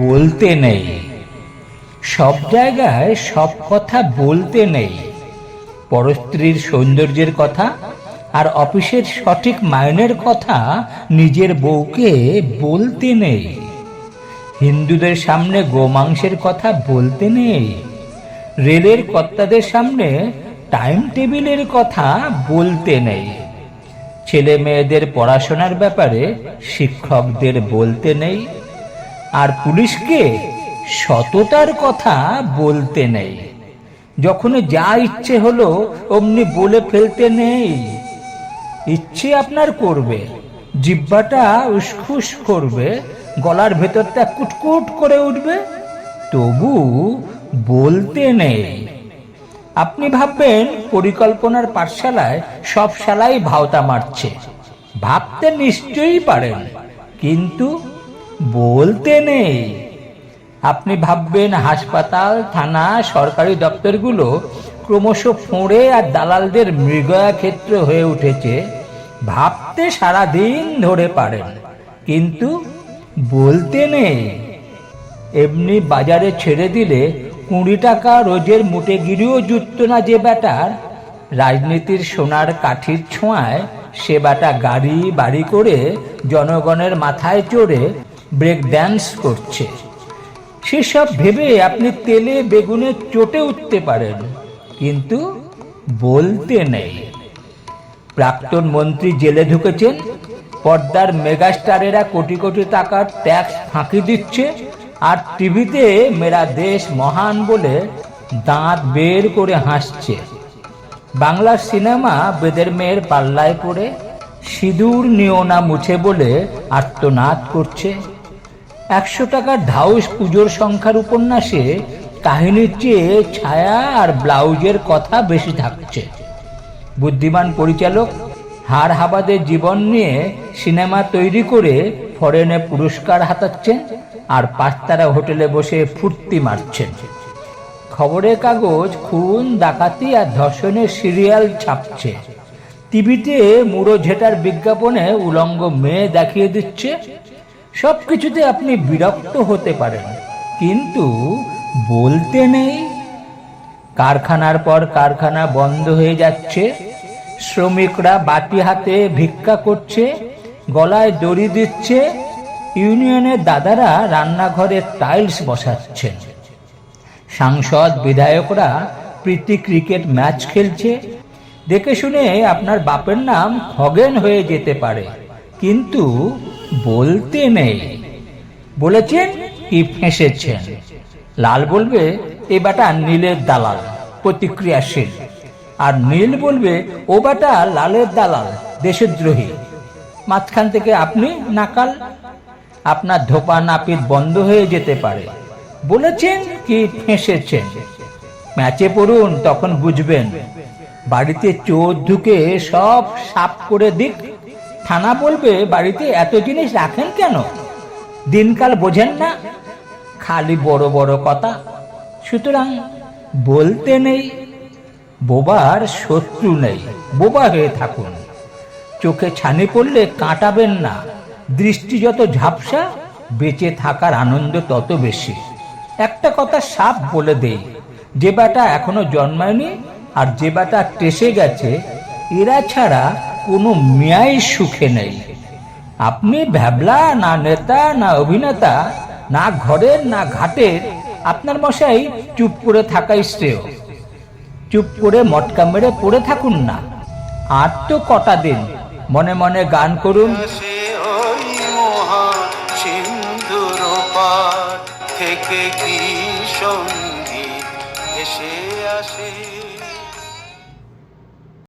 বলতে নেই। সব জায়গায় সব কথা বলতে নেই। পরস্ত্রীর সৌন্দর্যের কথা আর অফিসের সঠিক মাইনের কথা নিজের বউকে বলতে নেই। হিন্দুদের সামনে গোমাংসের কথা বলতে নেই। রেলের কর্তাদের সামনে টাইম টেবিলের কথা বলতে নেই। ছেলে মেয়েদের পড়াশোনার ব্যাপারে শিক্ষকদের বলতে নেই। আর পুলিশকে সততার কথা বলতে নেই। যখন যা ইচ্ছে হলো অমনি বলে ফেলতে নেই। ইচ্ছে আপনার করবে, জিব্বাটা উসখুস করবে, গলার ভেতরটা কুটকুট করে উঠবে, তবু বলতে নেই। আপনি ভাববেন, পরিকল্পনার পাঠশালায় সব শালাই ভাওতা মারছে। ভাবতে নিশ্চয়ই পারেন, কিন্তু বলতে নেই। আপনি ভাববেন, হাসপাতাল, থানা, সরকারি দপ্তরগুলো ক্রমশ ফোঁড়ে আর দালালদের মৃগয়া ক্ষেত্র হয়ে উঠেছে। ভাবতে সারা দিন ধরে পারেন। কিন্তু বলতে নেই। এমনি বাজারে ছেড়ে দিলে কুড়ি টাকা রোজের মুটে গিরিও জুটত না যে ব্যাটার। রাজনীতির সোনার কাঠির ছোঁয়ায় সে ব্যাটা গাড়ি বাড়ি করে জনগণের মাথায় চড়ে ব্রেক ড্যান্স করছে। সেসব ভেবে আপনি তেলে বেগুনে চটে উঠতে পারেন, কিন্তু বলতে নেই। প্রাক্তন মন্ত্রী জেলে ঢুকেছেন, পর্দার মেগাস্টারেরা কোটি কোটি টাকার ট্যাক্স ফাঁকি দিচ্ছে, আর টিভিতে মেরা দেশ মহান বলে দাঁত বের করে হাসছে। বাংলার সিনেমা বেদের মেয়ের পাল্লায় পড়ে, সিঁদুর নিও না মুছে বলে আত্মনাদ করছে। একশো টাকার ঢাউস পুজোর সংখ্যার উপন্যাসে কাহিনীর চেয়ে ছায়া আর ব্লাউজের কথা বেশি থাকছে। বুদ্ধিমান পরিচালক হার হাবাদের জীবন নিয়ে সিনেমা তৈরি করে ফরেনে পুরস্কার হাতাচ্ছেন আর পাঁচতারা হোটেলে বসে ফুর্তি মারছেন। খবরের কাগজ, খুন, ডাকাতি আর ধর্ষণের সিরিয়াল ছাপছে। টিভিতে মুড়ো ঝেটার বিজ্ঞাপনে উলঙ্গ মেয়ে দেখিয়ে দিচ্ছে সব কিছুতে আপনি বিরক্ত হতে পারেন, কিন্তু বলতে নেই। কারখানার পর কারখানা বন্ধ হয়ে যাচ্ছে, শ্রমিকরা বাটি হাতে ভিক্ষা করছে, গলায় দড়ি দিচ্ছে, ইউনিয়নের দাদারা রান্নাঘরে টাইলস বসাচ্ছেন। সাংসদ, বিধায়করা প্রীতি ক্রিকেট ম্যাচ খেলছে। দেখে শুনে আপনার বাপের নাম খগেন হয়ে যেতে পারে, কিন্তু বলতে নেই। বলেছেন কি ফেঁসেছেন। লাল বলবে, এ বেটা নীলের দালাল, প্রতিক্রিয়াশীল। আর নীল বলবে, ও বেটা লালের দালাল, দেশদ্রোহী। মাঝখান থেকে আপনি নাকাল। আপনার ধোপা নাপিত বন্ধ হয়ে যেতে পারে। বলেছেন কি ফেঁসেছেন। ম্যাচে পড়ুন, তখন বুঝবেন। বাড়িতে চোর ঢুকে সব সাফ করে দিক। থানা বলবে, বাড়িতে এত জিনিস রাখেন কেন? দিনকাল বোঝেন না। খালি বড় বড় কথা। সুতরাং বলতে নেই, বোবার শত্রু নেই। বোবা হয়ে থাকুন। চোখে ছানি পড়লে কাটাবেন না। দৃষ্টি যত ঝাপসা, বেঁচে থাকার আনন্দ তত বেশি। একটা কথা সাপ বলে দেই, যে বেটা এখনও জন্মায়নি আর যে বাটা টেসে গেছে, এরা ছাড়া কোনো মেয়াই সুখে নেই। আপনি ভ্যাবলা, না নেতা, না অভিনেতা, না ঘরের, না ঘাটের, আপনার মশাই চুপ করে থাকাই শ্রেয়। চুপ করে মটকা মেরে পড়ে থাকুন না। আর তো কটা দিন, মনে মনে গান করুন। থেকে কি এসে আসে?